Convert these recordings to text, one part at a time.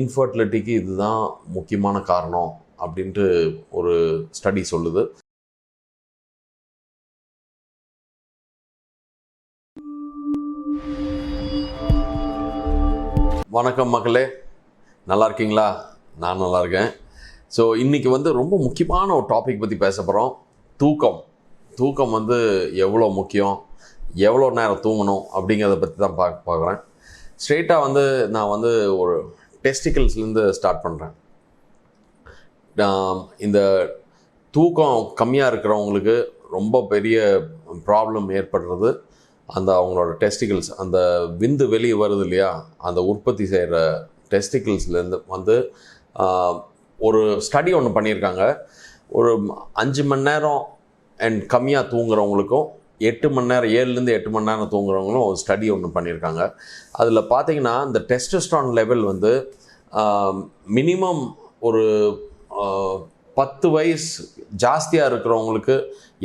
இன்ஃபர்டிலிட்டிக்கு இதுதான் முக்கியமான காரணம் அப்படின்ட்டு ஒரு ஸ்டடி சொல்லுது. வணக்கம் மக்களே. நல்லா இருக்கீங்களா? நான் நல்லா இருக்கேன். ஸோ இன்றைக்கி வந்து ரொம்ப முக்கியமான ஒரு டாபிக் பற்றி பேச போகிறோம் தூக்கம். தூக்கம் வந்து எவ்வளோ முக்கியம்? எவ்வளோ நேரம் தூங்கணும் அப்படிங்கிறத பற்றி தான் பார்க்க பார்க்குறேன் ஸ்ட்ரெயிட்டாக வந்து நான் வந்து ஒரு டெஸ்டிக்கல்ஸ்லேருந்து ஸ்டார்ட் பண்ணுறேன் இந்த தூக்கம் கம்மியாக இருக்கிறவங்களுக்கு ரொம்ப பெரிய ப்ராப்ளம் ஏற்படுறது அந்த அவங்களோட டெஸ்டிக்கல்ஸ் அந்த விந்து வெளியே வருது இல்லையா அந்த உற்பத்தி செய்கிற டெஸ்டிக்கல்ஸ்லேருந்து வந்து ஒரு ஸ்டடி ஒன்று பண்ணியிருக்காங்க. ஒரு அஞ்சு மணி நேரம் அண்ட் கம்மியாக தூங்குறவங்களுக்கும் எட்டு மணி நேரம் ஏழுலேருந்து எட்டு மணி நேரம் தூங்குறவங்களும் ஒரு ஸ்டடி ஒன்று பண்ணியிருக்காங்க. அதில் பார்த்தீங்கன்னா இந்த டெஸ்டஸ்ட்ரான் லெவல் வந்து மினிமம் ஒரு பத்து வயசு ஜாஸ்தியாக இருக்கிறவங்களுக்கு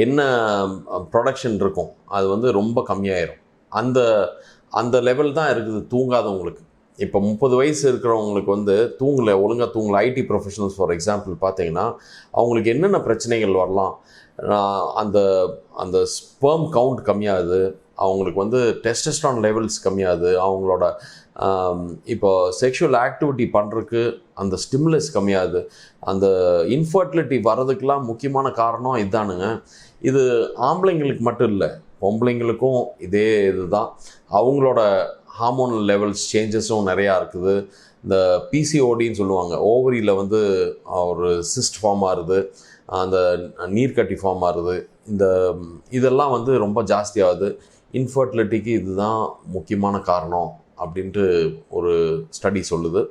என்ன ப்ரொடக்ஷன் இருக்கும்? அது வந்து ரொம்ப கம்மியாயிரும். அந்த அந்த லெவல் தான் இருக்குது தூங்காதவங்களுக்கு. இப்போ முப்பது வயசு இருக்கிறவங்களுக்கு வந்து தூங்கலை ஒழுங்காக தூங்கலை ஐடி ப்ரொஃபஷனல்ஸ் ஃபார் எக்ஸாம்பிள் பார்த்தீங்கன்னா அவங்களுக்கு என்னென்ன பிரச்சனைகள் வரலாம்? அந்த அந்த ஸ்பெர்ம் கவுண்ட் கம்மியாகுது அவங்களுக்கு வந்து டெஸ்டஸ்ட்ரான் லெவல்ஸ் கம்மியாகுது அவங்களோட இப்போ செக்ஷுவல் ஆக்டிவிட்டி பண்ணுறதுக்கு அந்த ஸ்டிம்லஸ் கம்மியாகுது அந்த இன்ஃபர்டிலிட்டி வர்றதுக்கெலாம் முக்கியமான காரணம் இதானுங்க. இது ஆம்பளைங்களுக்கு மட்டும் இல்லை பொம்பளைங்களுக்கும் இதே இதுதான். அவங்களோட ஹார்மோனல் லெவல்ஸ் சேஞ்சஸும் நிறையா இருக்குது. இந்த பிசிஓடின்னு சொல்லுவாங்க. ஓவரியில் வந்து ஒரு சிஸ்ட் ஃபார்ம் ஆகுது அந்த நீர்க்கட்டி ஃபார்ம் ஆகுது இந்த இதெல்லாம் வந்து ரொம்ப ஜாஸ்தியாகுது. இன்ஃபர்டிலிட்டிக்கு இதுதான் முக்கியமான காரணம் அப்படின்ட்டு ஒரு ஸ்டடி சொல்லுது.